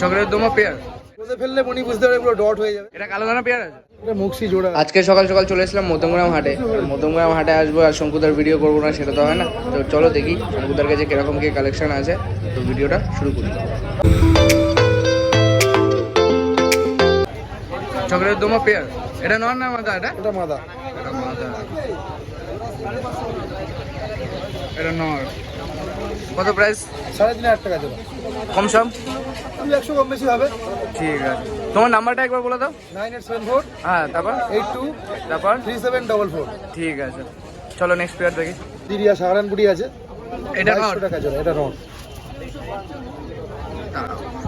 চকলেটের দমা পেয়ার। ফেললে মনি বুঝতে পারে পুরো ডট হয়ে যাবে। এটা কালো দানা পেয়ার আছে? আজকে সকাল সকাল চলে এসলাম মধ্যমগ্রাম হাটে। মধ্যমগ্রাম হাটে আসব আর শঙ্কুদার ভিডিও করব না সেটা তো হয় না। তো চলো দেখি শঙ্কুদার কাছে কীরকম কি কালেকশন আছে। তো ভিডিওটা শুরু করি। চকলেটের দমা পেয়ার। এটা নন না মাদা এটা? এটা মাদা। এটা মাদা। এটা নর। কত প্রাইস সাড়ে তিন হাজার টাকা জোড়া। কম সম? একশো কম বেশি হবে ঠিক আছে। তোমার নাম্বারটা একবার বলে দাও। নাইন এইট সেভেন ফোর হ্যাঁ তারপর? এইট টু তারপর? Three seven double four. ঠিক আছে। চলো নেক্সট পেয়ার দেখি। দিরিয়া সাহারানপুরি আছে। এটা নর টাকা জোড়া এটা নট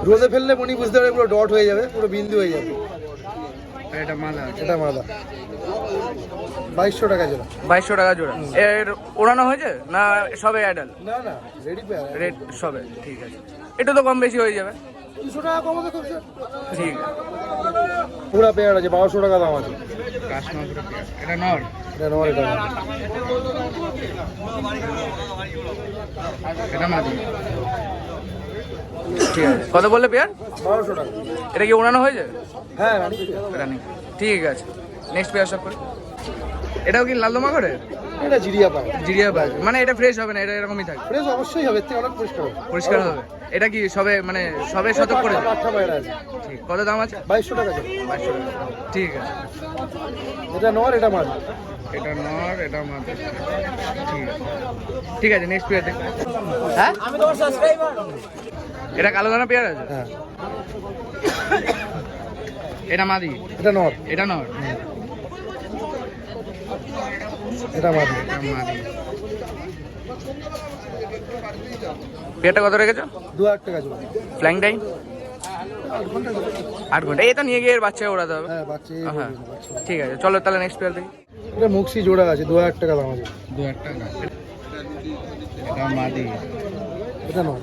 রোদে ফেললে মনি বুঝতে পারে পুরো ডট হয়ে যাবে পুরো বিন্দু হয়ে যাবে। এটা মাদা এটা মাদা বাইশশো টাকা জোড়া। বাইশশো টাকা জোড়া। এর ওড়ানো হয়েছে না সবে অ্যাডাল না না রেডি পেয়ার সবে ঠিক আছে। একটু তো কম বেশি হয়ে যাবে। দুশো টাকা কমাতে খুব ঠিক। আছে পুরা পেয়ার আছে বারোশো টাকা দাম আছে। এটা নর। এটা নর এটা এটা মাদি। ঠিক আছে কত বললে পেয়ার? বারোশো টাকা। এটা কি ওড়ানো হয়েছে? হ্যাঁ রানী। ঠিক আছে। নেক্সট পেয়ার সব করে। এটাও কি লালদমা করে এটা জিরিয়া পায় জিরিয়া বাজ মানে এটা ফ্রেশ হবে না এটা এরকমই থাকবে ফ্রেশ অবশ্যই হবে থেকে অনেক পরিষ্কার হবে। পরিষ্কার হবে। এটা কি সবে মানে সবে শতক করে? আটটা আছে। ঠিক। কত দাম আছে? বাইশশো টাকা। বাইশশো টাকা। ঠিক আছে। এটা নর এটা মাছ। এটা নর এটা মাথা ঠিক আছে। ঠিক আছে নেক্সট পেয়ার দেখ। হ্যাঁ? আমি তোমার সাবস্ক্রাইবার এটা কালো দানা পেয়ার? আছে হ্যাঁ। এটা মাদি। এটা নর। এটা নর। এটা এটা মাদি। পেয়ারটা কত রেখেছো? দু হাজার টাকা জোড়া। ফ্লাইং টাইম আট ঘণ্টা। তো নিয়ে গিয়ে বাচ্চা ওড়াতে হবে। হ্যাঁ বাচ্চা। ঠিক আছে চলো তাহলে নেক্সট পেয়ার দেখি এটা মুখসি জোড়া আছে দু হাজার টাকা দাম আছে। দু হাজার টাকা। এটা মাদি। এটা নর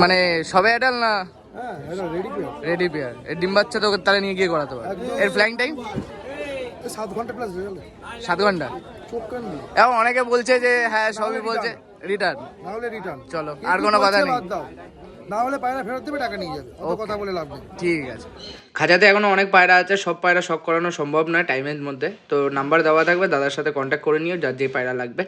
মানে সবে অ্যাডাল না? হ্যাঁ রেডি পেয়ার এর ডিম বাচ্চা তো তাহলে নিয়ে গিয়ে করাতে হবে একদম। এর ফ্লাইং টাইম সাত ঘণ্টা প্লাস সাত ঘণ্টা? এখন অনেকে বলছে যে হ্যাঁ সবই বলছে রিটার্ন রিটার্ন চলো, আর কোনো কথা নেই। না হলে পায়রা ফেরত দেবে টাকা নিয়ে যাবে। অত কথা বলে লাভ নেই। ঠিক আছে। খাঁচাতে এখনও অনেক পায়রা আছে সব পায়রা শখ করানো সম্ভব নয় টাইমের মধ্যে। তো নাম্বার দেওয়া থাকবে দাদার সাথে কন্ট্যাক্ট করে নিও যার যে পায়রা লাগবে।